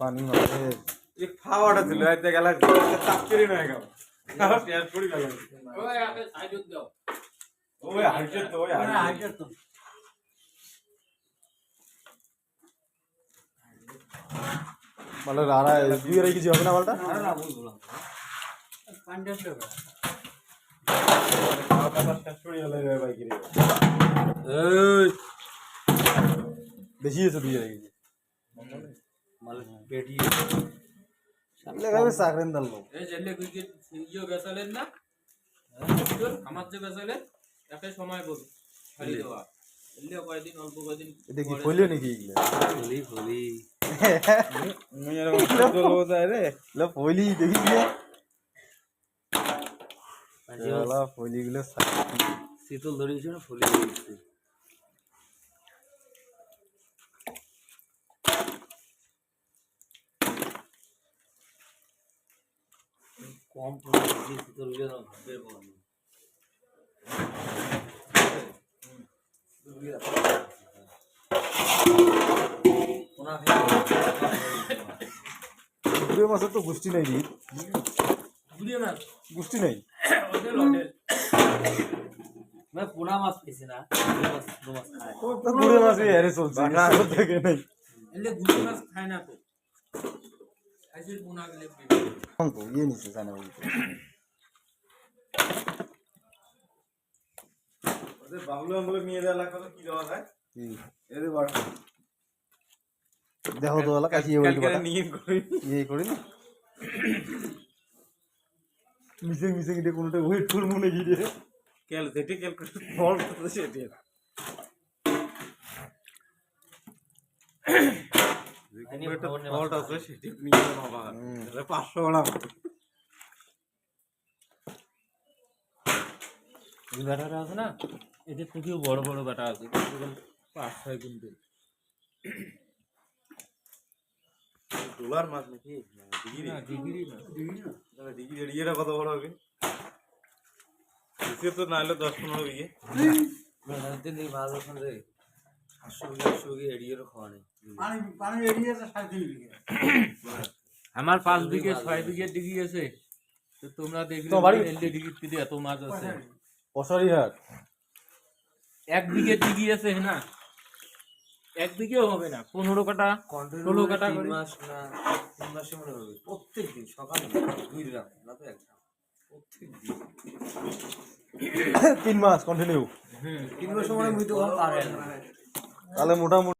পানি মারে এই খাওয়াটা ছিল আইতে গেলে চাপ করে নয় গেল পেঁয়াজ পড়ি গেল ওই আগে সাইড দাও। ওই হাইটে তো ওই হাইটে মানে রাড়া দুই রেখেছি হবে না মালটা? খাওয়া দাওয়া শেষ করে গেল রে ভাই কিরে এই। বেশি আছে দুই রেখেছি লাগাবে সাকরেন দাল এই জেলে উইকেট ইয়ে বেসালেন না? আমার যে বেসালেন একে সময় বল খালি দেওয়া। এলে কয়দিন অল্প কয়দিন এটা কি পরে- নাকি এগুলো? ফলি ফলি। মুই এরকম যায় রে। লা ফলি দেখি গিয়ে লা গুলো শীতল ধরিয়েছে না ফলি ঘুরে মাছের তো গোষ্ঠী নাই গোষ্ঠী নাই। পোনা মাছ পেয়েছে না মাছ খায়। মাছ চলছে মাছ খায় না তো। ওদের বাবলু আঙ্গুলে নিয়ে দেওয়া কি দেওয়া যায়? এদের বড়। দেখো তো নিয়ে করি। ইয়ে করি না? মিসে মিসে গিয়ে কোনোটা ওয়েট ফুল মনে গিয়ে করে ফল তো সেটি ফলটা আছে। সেটি নিয়ে বাবা পাঁচশো গ্রাম এই ব্যাটাটা আছে না? এদের থেকেও বড় বড় ব্যাটা আছে এরকম পাঁচ ছয় কুইন্টাল। ডলার মাছ নাকি? ডিগ্রি। না ডিগ্রি না। ডিগ্রি এড়িয়েটা কত বড় হবে? এসে তো নাহলে দশ পনেরো বিঘে। দিন মাছ ওখানে রে। সাতশো বিঘে আটশো বিঘে এড়িয়েরও খাওয়া নেই। আমার পাঁচ বিঘে ছয় বিঘে ডিগ্রি আছে। তো তোমরা দেখলে এলডি ডিগ্রি এত মাছ আছে। পশারি হাট এক বিঘে ডিগ্রি আছে না? এক বিঘেও হবে না পনেরো কাটা ষোলো কাটা মাস না তিন মাসে মনে হবে। প্রত্যেক দিন সকালে দুই গ্রাম না তো এক গ্রাম। প্রত্যেক দিন তিন মাস কন্টিনিউ তিন মাসে মনে হয় পারে তাহলে মোটামুটি